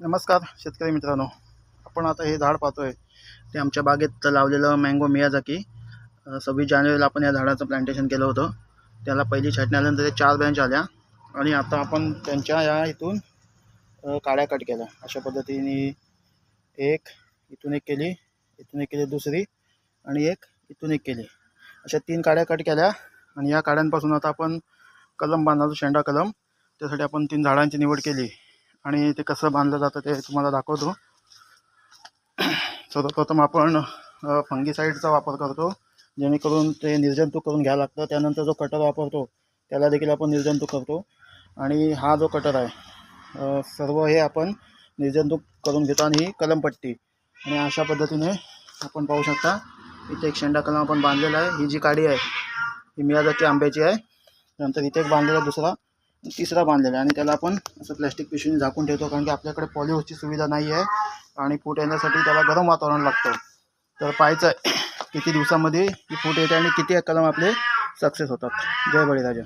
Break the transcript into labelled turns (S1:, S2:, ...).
S1: नमस्कार शेतकरी मित्रांनो. आपण आता हे झाड पाहतोय. ते आमच्या बागेत लावलेलं मँगो मियाजाकी सव्वीस जानेवारीला आपण या झाडाचं प्लांटेशन केलं होतं. त्याला पहिली छाटणी आल्यानंतर ते चार ब्रँच आल्या. आणि आता आपण त्यांच्या या इथून काड्या कट केल्या. अशा पद्धतीने एक इथून एक केली इथून एक केली दुसरी आणि एक इथून एक केली. अशा तीन काड्या कट केल्या. आणि या काड्यांपासून आता आपण कलम बांधणार शेंडा कलम. त्यासाठी आपण तीन झाडांची निवड केली. आणि ते कसं बांधलं जातं ते तुम्हाला दाखवतो. सर्वप्रथम आपण फंगीसाईडचा वापर करतो जेणेकरून ते निर्जंतुक करून घ्यावं लागतं. त्यानंतर जो कटर वापरतो त्याला देखील आपण निर्जंतुक करतो. आणि हा जो कटर आहे सर्व हे आपण निर्जंतुक करून घेतो आणि ही कलमपट्टी. आणि अशा पद्धतीने आपण पाहू शकता इथे एक शेंडा कलम आपण बांधलेला आहे. ही जी काडी आहे ही मियाजाकी आंब्याची आहे. नंतर इथे एक बांधलेला दुसरा तिसरा बांधलेला आहे. आणि त्याला आपण असं प्लॅस्टिक पिशवीने झाकून ठेवतो कारण की आपल्याकडे पॉलिओची सुविधा नाही आहे आणि फूट येण्यासाठी त्याला गरम वातावरण लागतं. तर पाहायचं आहे किती दिवसामध्ये ही फूट येते आणि किती कलम आपले सक्सेस होतात. जय बळीराजा.